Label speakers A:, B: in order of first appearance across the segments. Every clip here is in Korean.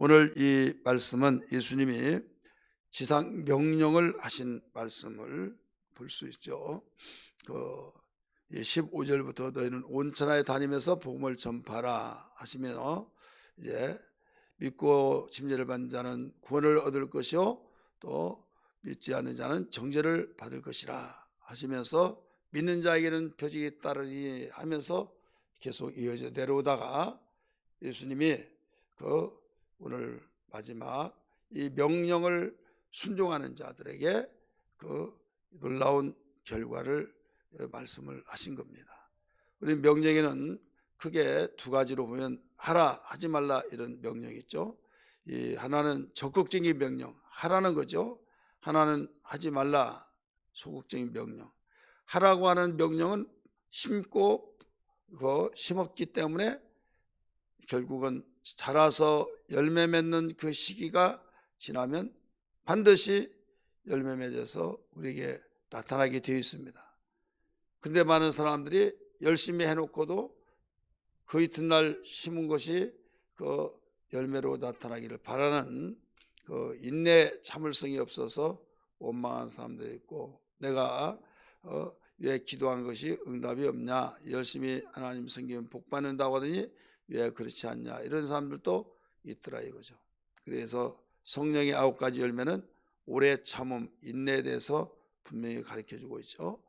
A: 오늘 이 말씀은 예수님이 지상 명령을 하신 말씀을 볼 수 있죠. 그 15절부터 너희는 온 천하에 다니면서 복음을 전파라 하시며 이제 믿고 침례를 받는 자는 구원을 얻을 것이요 또 믿지 않는 자는 정죄를 받을 것이라 하시면서 믿는 자에게는 표적이 따르리 하면서 계속 이어져 내려오다가 예수님이 그 오늘 마지막 이 명령을 순종하는 자들에게 그 놀라운 결과를 말씀을 하신 겁니다. 우리 명령에는 크게 두 가지로 보면 하라 하지 말라 이런 명령이 있죠. 이 하나는 적극적인 명령 하라는 거죠. 하나는 하지 말라 소극적인 명령. 하라고 하는 명령은 심고 그 심었기 때문에 결국은 자라서 열매 맺는 그 시기가 지나면 반드시 열매 맺어서 우리에게 나타나게 되어 있습니다. 근데 많은 사람들이 열심히 해놓고도 그 이튿날 심은 것이 그 열매로 나타나기를 바라는 그 인내 참을성이 없어서 원망한 사람도 있고 내가 어, 왜 기도한 것이 응답이 없냐 열심히 하나님 섬기면 복 받는다고 하더니 왜 그렇지 않냐 이런 사람들도 있더라 이거죠. 그래서 성령의 아홉 가지 열매는 오래 참음 인내에 대해서 분명히 가르쳐 주고 있죠.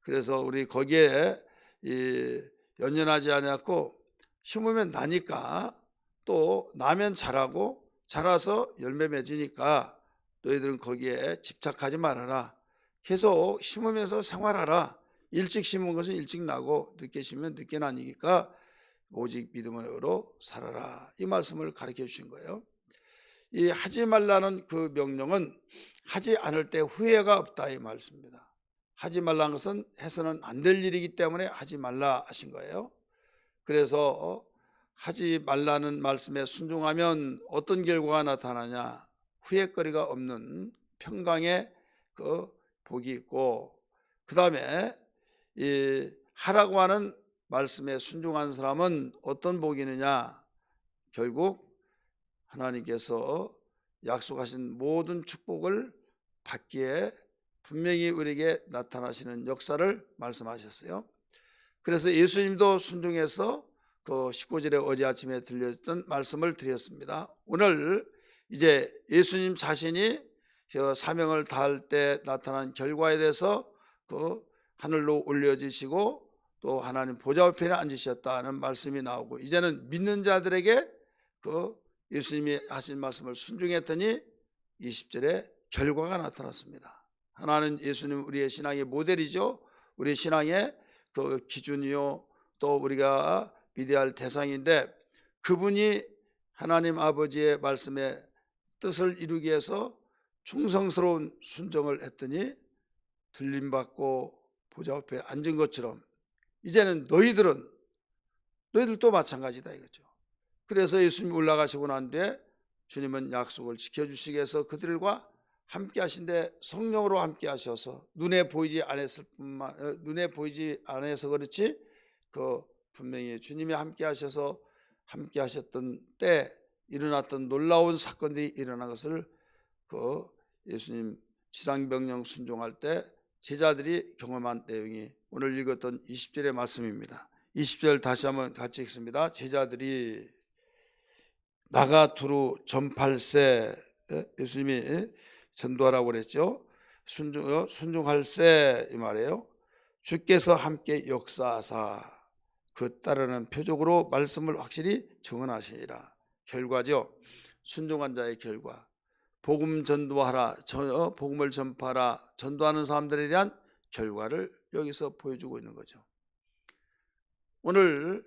A: 그래서 우리 거기에 이 연연하지 않았고 심으면 나니까 또 나면 자라고 자라서 열매 맺으니까 너희들은 거기에 집착하지 말아라. 계속 심으면서 생활하라. 일찍 심은 것은 일찍 나고 늦게 심으면 늦게 나니까 오직 믿음으로 살아라. 이 말씀을 가르쳐 주신 거예요. 이 하지 말라는 그 명령은 하지 않을 때 후회가 없다 이 말씀입니다. 하지 말라는 것은 해서는 안 될 일이기 때문에 하지 말라 하신 거예요. 그래서 어, 하지 말라는 말씀에 순종하면 어떤 결과가 나타나냐? 후회거리가 없는 평강의 그 복이 있고 그 다음에 이 하라고 하는 말씀에 순종한 사람은 어떤 복이 있느냐? 결국 하나님께서 약속하신 모든 축복을 받기에 분명히 우리에게 나타나시는 역사를 말씀하셨어요. 그래서 예수님도 순종해서 그 19절에 어제 아침에 들려줬던 말씀을 드렸습니다. 오늘 이제 예수님 자신이 그 사명을 다할 때 나타난 결과에 대해서 그 하늘로 올려지시고 또 하나님 보좌 우편에 앉으셨다는 말씀이 나오고 이제는 믿는 자들에게 그 예수님이 하신 말씀을 순종했더니 20절에 결과가 나타났습니다. 하나는 예수님 우리의 신앙의 모델이죠. 우리 신앙의 그 기준이요. 또 우리가 믿어야 할 대상인데 그분이 하나님 아버지의 말씀에 뜻을 이루기 위해서 충성스러운 순종을 했더니 들림받고 보좌 앞에 앉은 것처럼 이제는 너희들은 너희들도 마찬가지다 이거죠. 그래서 예수님이 올라가시고 난 뒤에 주님은 약속을 지켜주시기 위해서 그들과 함께 하신데 성령으로 함께 하셔서 눈에 보이지 않았을 뿐만 어, 눈에 보이지 않아서 그렇지 그 분명히 주님이 함께 하셔서 함께 하셨던 때 일어났던 놀라운 사건들이 일어난 것을 그 예수님 지상명령 순종할 때 제자들이 경험한 내용이 오늘 읽었던 20절의 말씀입니다. 20절 다시 한번 같이 읽습니다. 제자들이 나가 두루 전팔세 예, 예수님이 전도하라고 그랬죠. 순종, 어, 순종할세 이 말이에요. 주께서 함께 역사하사 그 따르는 표적으로 말씀을 확실히 증언하시니라. 결과죠. 순종한 자의 결과. 복음 전도하라. 어, 복음을 전파하라. 전도하는 사람들에 대한 결과를 여기서 보여주고 있는 거죠. 오늘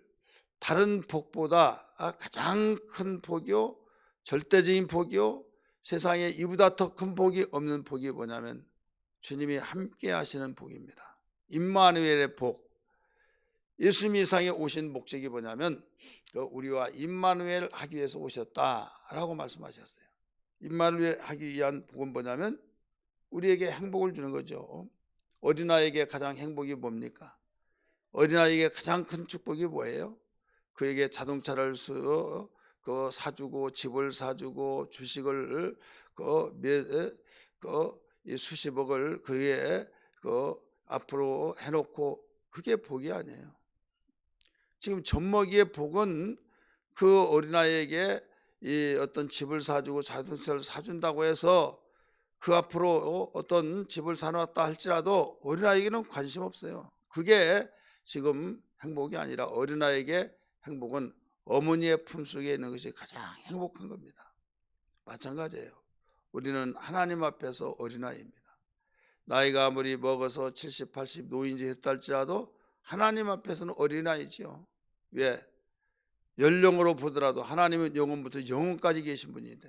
A: 다른 복보다 가장 큰 복이요, 절대적인 복이요, 세상에 이보다 더 큰 복이 없는 복이 뭐냐면 주님이 함께 하시는 복입니다. 임마누엘의 복. 예수님이 이 상에 오신 목적이 뭐냐면 그 우리와 임마누엘 하기 위해서 오셨다라고 말씀하셨어요. 임마누엘 하기 위한 복은 뭐냐면 우리에게 행복을 주는 거죠. 어린아이에게 가장 행복이 뭡니까? 어린아이에게 가장 큰 축복이 뭐예요? 그에게 자동차를 수, 그 사주고 집을 사주고 주식을 그 몇 그 수십억을 그에 그 앞으로 해놓고 그게 복이 아니에요. 지금 젖먹이의 복은 그 어린아이에게 이 어떤 집을 사주고 자동차를 사준다고 해서 그 앞으로 어떤 집을 사놨다 할지라도 어린아이에게는 관심 없어요. 그게 지금 행복이 아니라 어린아이에게 행복은 어머니의 품속에 있는 것이 가장 행복한 겁니다. 마찬가지예요. 우리는 하나님 앞에서 어린아이입니다. 나이가 아무리 먹어서 70, 80 노인지 했다 할지라도 하나님 앞에서는 어린아이지요. 왜? 연령으로 보더라도 하나님은 영원부터 영원까지 계신 분인데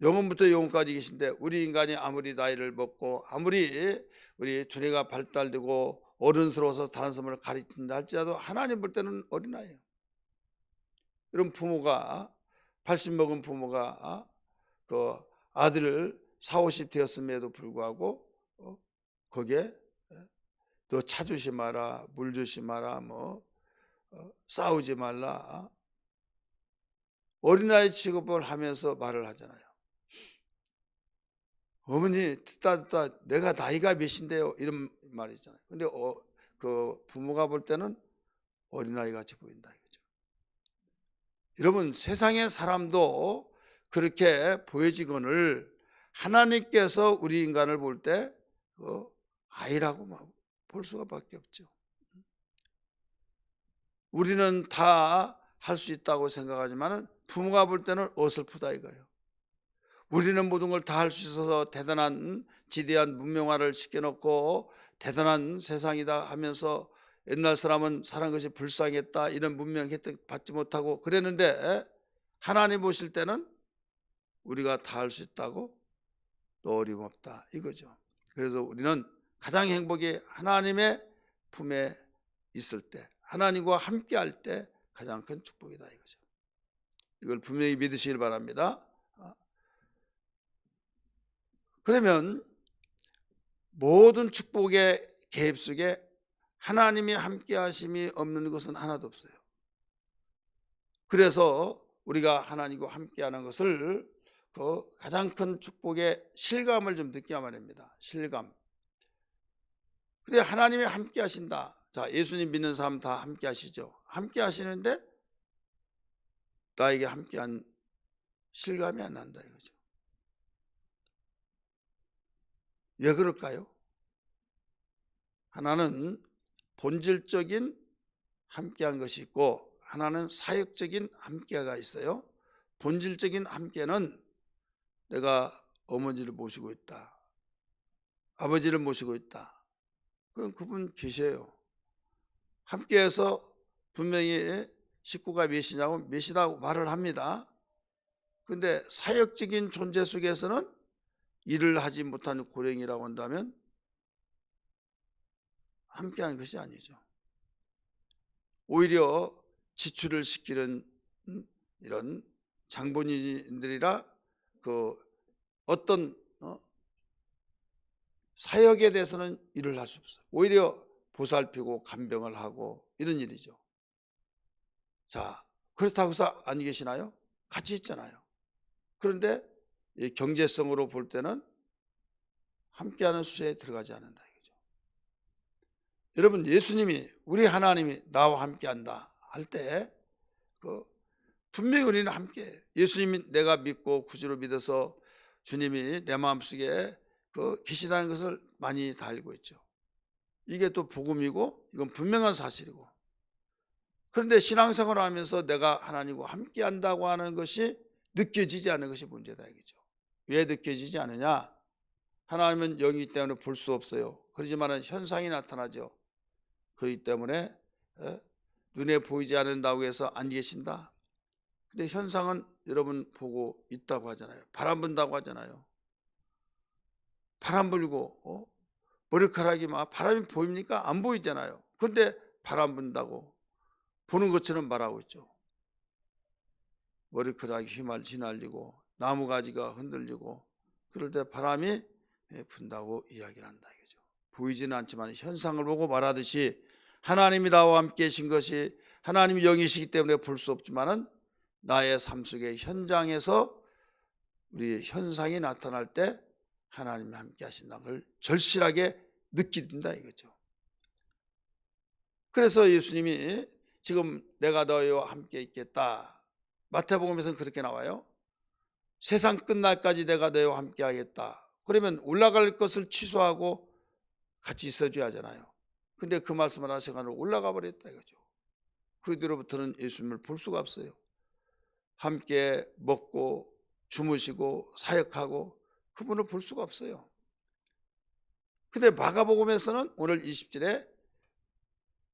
A: 영원부터 영원까지 계신데 우리 인간이 아무리 나이를 먹고 아무리 우리 두뇌가 발달되고 어른스러워서 다른 사람을 가리킨다 할지라도 하나님 볼 때는 어린아이예요. 이런 부모가 80 먹은 부모가 그 아들을 4, 50 되었음에도 불구하고 어? 거기에 너 차주시 마라, 물 주시 마라, 뭐 어, 싸우지 말라. 어린아이 취급을 하면서 말을 하잖아요. 어머니 듣다 듣다 내가 나이가 몇인데요 이런 말이 있잖아요. 근데 어, 그 부모가 볼 때는 어린아이 같이 보인다 이거죠. 여러분 세상의 사람도 그렇게 보여지거늘 하나님께서 우리 인간을 볼 때 그 아이라고 볼 수가 밖에 없죠. 우리는 다 할 수 있다고 생각하지만 부모가 볼 때는 어설프다 이거예요. 우리는 모든 걸 다 할 수 있어서 대단한 지대한 문명화를 시켜놓고 대단한 세상이다 하면서 옛날 사람은 사는 것이 불쌍했다 이런 문명 혜택 받지 못하고 그랬는데 하나님 보실 때는 우리가 다 할 수 있다고 또 어림없다 이거죠. 그래서 우리는 가장 행복이 하나님의 품에 있을 때 하나님과 함께 할 때 가장 큰 축복이다 이거죠. 이걸 분명히 믿으시길 바랍니다. 그러면 모든 축복의 개입 속에 하나님이 함께 하심이 없는 것은 하나도 없어요. 그래서 우리가 하나님과 함께 하는 것을 그 가장 큰 축복의 실감을 좀 느껴야 말입니다. 실감. 근데 하나님이 함께 하신다. 자, 예수님 믿는 사람 다 함께 하시죠. 함께 하시는데 나에게 함께한 실감이 안 난다 이거죠. 왜 그럴까요? 하나는 본질적인 함께한 것이 있고 하나는 사역적인 함께가 있어요. 본질적인 함께는 내가 어머니를 모시고 있다. 아버지를 모시고 있다. 그럼 그분 계셔요. 함께해서 분명히 식구가 몇이냐고 몇이라고 말을 합니다. 근데 사역적인 존재 속에서는 일을 하지 못하는 고령이라고 한다면 함께하는 것이 아니죠. 오히려 지출을 시키는 음, 이런 장본인들이라 그 어떤 어? 사역에 대해서는 일을 할 수 없어요. 오히려 보살피고 간병을 하고 이런 일이죠. 자, 그렇다고 해서 안 계시나요? 같이 있잖아요. 그런데 경제성으로 볼 때는 함께하는 수에 들어가지 않는다 이거죠. 여러분 예수님이 우리 하나님이 나와 함께한다 할 때 그 분명히 우리는 함께 예수님이 내가 믿고 구주로 믿어서 주님이 내 마음속에 그 계시다는 것을 많이 다 알고 있죠. 이게 또 복음이고 이건 분명한 사실이고 그런데 신앙생활을 하면서 내가 하나님과 함께 한다고 하는 것이 느껴지지 않는 것이 문제다 이거죠. 왜 느껴지지 않느냐? 하나님은 영이기 때문에 볼 수 없어요. 그러지만 현상이 나타나죠. 그렇기 때문에 눈에 보이지 않는다고 해서 안 계신다. 근데 현상은 여러분 보고 있다고 하잖아요. 바람 분다고 하잖아요. 바람 불고 어? 머리카락이 막 바람이 보입니까? 안 보이잖아요. 근데 바람 분다고 보는 것처럼 말하고 있죠. 머리카락이 휘말 휘날리고 나무 가지가 흔들리고 그럴 때 바람이 분다고 이야기를 한다 이거죠. 보이지는 않지만 현상을 보고 말하듯이 하나님이 나와 함께 계신 것이 하나님이 영이시기 때문에 볼 수 없지만은 나의 삶 속의 현장에서 우리 현상이 나타날 때 하나님이 함께 하신다는 걸 절실하게 느낀다 이거죠. 그래서 예수님이 지금 내가 너희와 함께 있겠다. 마태복음에서는 그렇게 나와요. 세상 끝날까지 내가 너희와 함께 하겠다. 그러면 올라갈 것을 취소하고 같이 있어줘야 하잖아요. 근데 그 말씀을 하시간을 올라가 버렸다 이거죠. 그 뒤로부터는 예수님을 볼 수가 없어요. 함께 먹고 주무시고 사역하고 그분을 볼 수가 없어요. 근데 마가복음에서는 오늘 20절에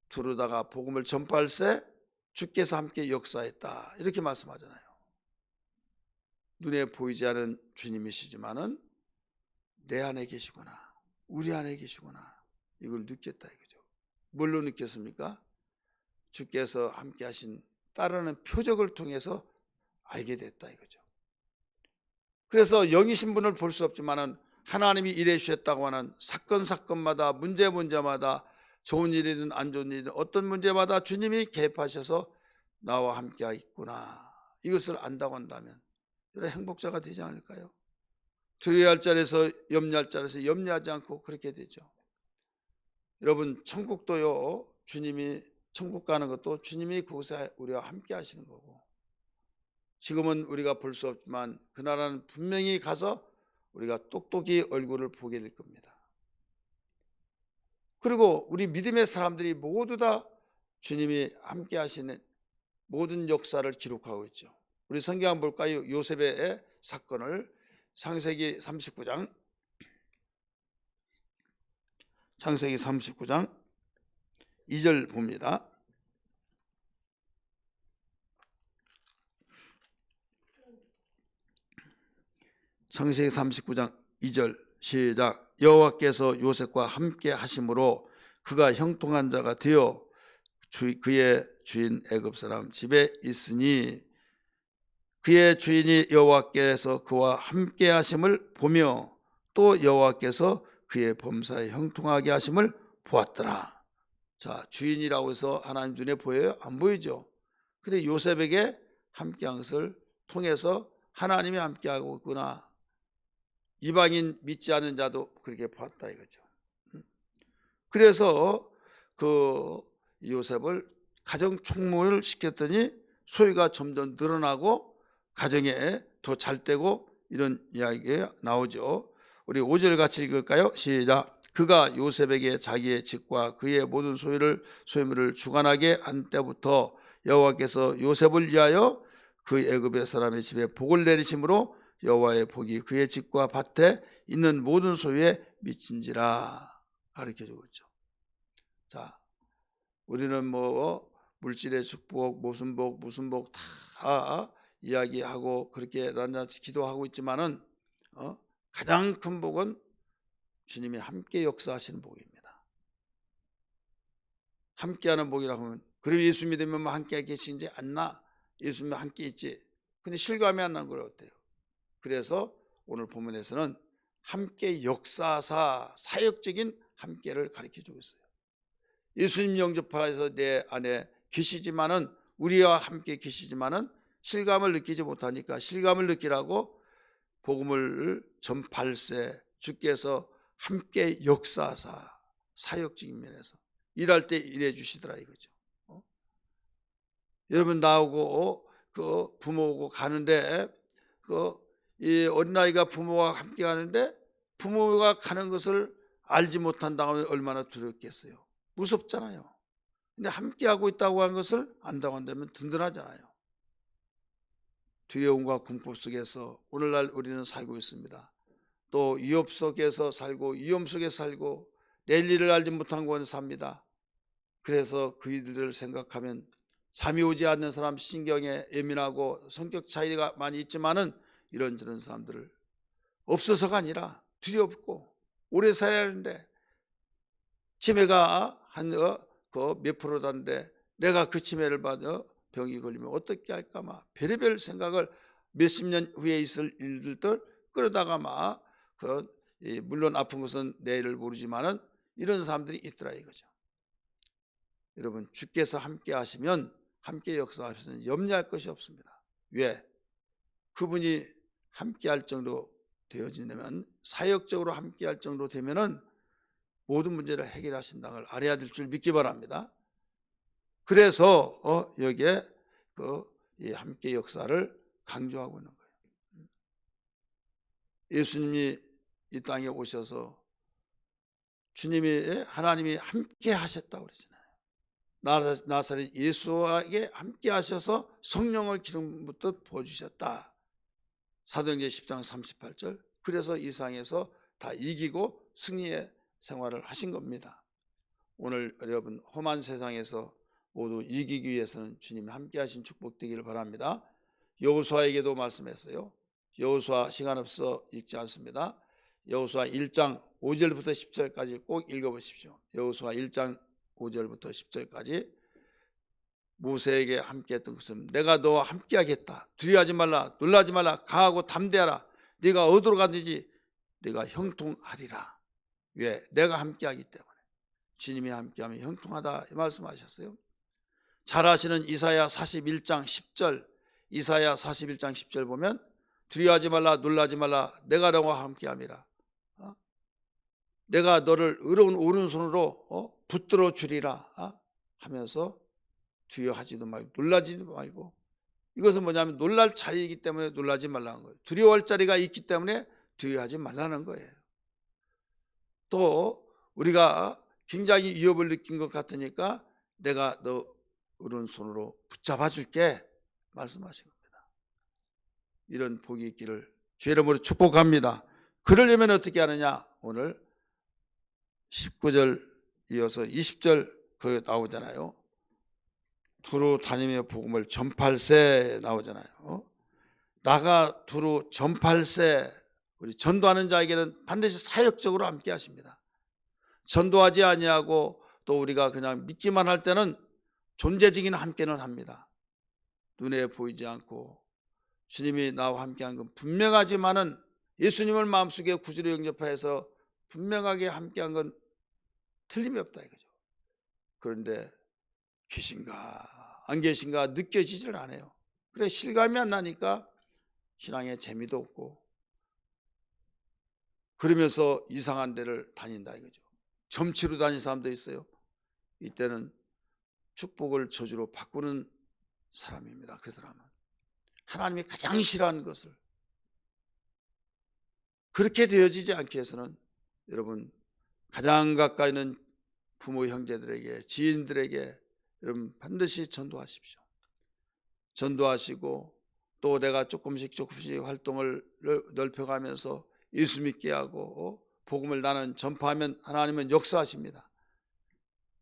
A: 두루다가 복음을 전파할 때 주께서 함께 역사했다 이렇게 말씀하잖아요. 눈에 보이지 않은 주님이시지만은 내 안에 계시구나 우리 안에 계시구나 이걸 느꼈다 이거죠. 뭘로 느꼈습니까? 주께서 함께 하신 따르는 표적을 통해서 알게 됐다 이거죠. 그래서 영이신 분을 볼 수 없지만은 하나님이 일해 주셨다고 하는 사건 사건마다 문제 문제마다 좋은 일이든 안 좋은 일이든 어떤 문제마다 주님이 개입하셔서 나와 함께 있구나 이것을 안다고 한다면 행복자가 되지 않을까요? 두려워할 자리에서 염려할 자리에서 염려하지 않고 그렇게 되죠. 여러분 천국도요 주님이 천국 가는 것도 주님이 그곳에 우리와 함께 하시는 거고 지금은 우리가 볼 수 없지만 그 나라는 분명히 가서 우리가 똑똑히 얼굴을 보게 될 겁니다. 그리고 우리 믿음의 사람들이 모두 다 주님이 함께 하시는 모든 역사를 기록하고 있죠. 우리 성경 한번 볼까요? 요셉의 사건을 창세기 39장 창세기 39장 2절 봅니다. 창세기 39장 2절 시작 여호와께서 요셉과 함께 하심으로 그가 형통한 자가 되어 주, 그의 주인 애굽 사람 집에 있으니 그의 주인이 여호와께서 그와 함께 하심을 보며 또 여호와께서 그의 범사에 형통하게 하심을 보았더라. 자, 주인이라고 해서 하나님 눈에 보여요? 안 보이죠? 근데 요셉에게 함께 한 것을 통해서 하나님이 함께 하고 있구나. 이방인 믿지 않은 자도 그렇게 봤다 이거죠. 그래서 그 요셉을 가정 총무를 시켰더니 소유가 점점 늘어나고 가정에 더 잘 되고 이런 이야기가 나오죠. 우리 5절 같이 읽을까요? 시작. 그가 요셉에게 자기의 집과 그의 모든 소유를 소유물을 주관하게 한 때부터 여호와께서 요셉을 위하여 그 애굽의 사람의 집에 복을 내리심으로 여호와의 복이 그의 집과 밭에 있는 모든 소유에 미친지라 가르쳐 주고 있죠. 자, 우리는 뭐 물질의 축복, 무슨 복, 무슨 복 다 이야기하고 그렇게 낱낱이 기도하고 있지만은 어? 가장 큰 복은 주님이 함께 역사하시는 복입니다. 함께하는 복이라고 하면 그럼 예수 믿으면 뭐 함께 계시지 않나? 예수 믿으면 함께 있지. 근데 실감이 안 나는 걸 어때요? 그래서 오늘 본문에서는 함께 역사사 사역적인 함께를 가르쳐 주고 있어요. 예수님 영접하여서 내 안에 계시지만은 우리와 함께 계시지만은 실감을 느끼지 못하니까 실감을 느끼라고 복음을 전팔세 주께서 함께 역사사 사역적인 면에서 일할 때 일해 주시더라 이거죠. 어? 여러분 나오고 그 부모고 가는데 그 이 어린아이가 부모와 함께 가는데 부모가 가는 것을 알지 못한다고 하면 얼마나 두렵겠어요. 무섭잖아요. 근데 함께 하고 있다고 하는 것을 안다고 한다면 든든하잖아요. 두려움과 공포 속에서 오늘날 우리는 살고 있습니다. 또 위협 속에서 살고 위험 속에 살고 내일 일을 알지 못한 곳에 삽니다. 그래서 그 일들을 생각하면 잠이 오지 않는 사람 신경에 예민하고 성격 차이가 많이 있지만은 이런저런 사람들을 없어서가 아니라 두렵고 오래 살아야 하는데 치매가 한몇 그 프로다는데 내가 그 치매를 받아 병이 걸리면 어떻게 할까 막 별의별 생각을 몇십 년 후에 있을 일들들 그러다가 막그 물론 아픈 것은 내일을 모르지만은 이런 사람들이 있더라 이거죠. 여러분 주께서 함께 하시면 함께 역사하시면 염려할 것이 없습니다. 왜? 그분이 함께 할 정도 되어지려면 사역적으로 함께 할 정도 되면은 모든 문제를 해결하신다는 걸 알아야 될 줄 믿기 바랍니다. 그래서 어, 여기에 그이 함께 역사를 강조하고 있는 거예요. 예수님이 이 땅에 오셔서 주님이 하나님이 함께 하셨다고 그러잖아요. 나사- 나사렛 예수에게 함께 하셔서 성령을 기름부터 부어주셨다. 사도행전 10장 38절. 그래서 이 상에서 다 이기고 승리의 생활을 하신 겁니다. 오늘 여러분 험한 세상에서 모두 이기기 위해서는 주님이 함께 하신 축복 되기를 바랍니다. 여호수아에게도 말씀했어요. 여호수아 시간 없어 읽지 않습니다. 여호수아 1장 5절부터 10절까지 꼭 읽어 보십시오. 여호수아 1장 5절부터 10절까지 모세에게 함께 했던 것은 내가 너와 함께 하겠다. 두려워하지 말라. 놀라지 말라. 강하고 담대하라. 네가 어디로 가든지 네가 형통하리라. 왜? 내가 함께 하기 때문에. 주님이 함께하면 형통하다 이 말씀하셨어요. 잘 아시는 이사야 41장 10절 이사야 41장 10절 보면 두려워하지 말라 놀라지 말라 내가 너와 함께함이라 어? 내가 너를 의로운 오른손으로 어? 붙들어 주리라 어? 하면서 두려워하지도 말고 놀라지도 말고 이것은 뭐냐면 놀랄 자리이기 때문에 놀라지 말라는 거예요 두려워할 자리가 있기 때문에 두려워하지 말라는 거예요 또 우리가 굉장히 위협을 느낀 것 같으니까 내가 너 오른손으로 붙잡아 줄게 말씀하신 겁니다. 이런 복이 있기를 주의 이름으로 축복합니다. 그러려면 어떻게 하느냐? 오늘 19절 이어서 20절 그 나오잖아요. 두루 다니며 복음을 전팔세 나오잖아요. 어? 나가 두루 전팔세 우리 전도하는 자에게는 반드시 사역적으로 함께 하십니다. 전도하지 아니하고 또 우리가 그냥 믿기만 할 때는 존재적인 함께는 합니다. 눈에 보이지 않고 주님이 나와 함께한 건 분명하지만은 예수님을 마음속에 구주로 영접하여서 분명하게 함께한 건 틀림이 없다 이거죠. 그런데 계신가 안 계신가 느껴지질 않아요. 그래 실감이 안 나니까 신앙에 재미도 없고 그러면서 이상한 데를 다닌다 이거죠. 점치로 다니는 사람도 있어요. 이때는 축복을 저주로 바꾸는 사람입니다. 그 사람은 하나님이 가장 싫어하는 것을 그렇게 되어지지 않기 위해서는 여러분 가장 가까이 있는 부모 형제들에게 지인들에게 여러분 반드시 전도하십시오. 전도하시고 또 내가 조금씩 조금씩 활동을 넓혀가면서 예수 믿게 하고 어? 복음을 나는 전파하면 하나님은 역사하십니다.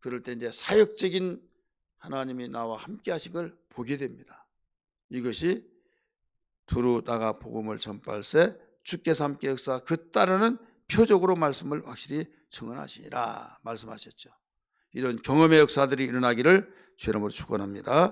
A: 그럴 때 이제 사역적인 하나님이 나와 함께 하신 걸 보게 됩니다. 이것이 두루 나가 복음을 전파할세 주께서 함께 역사 그 따르는 표적으로 말씀을 확실히 증언하시니라 말씀하셨죠. 이런 경험의 역사들이 일어나기를 이름으로 축원합니다.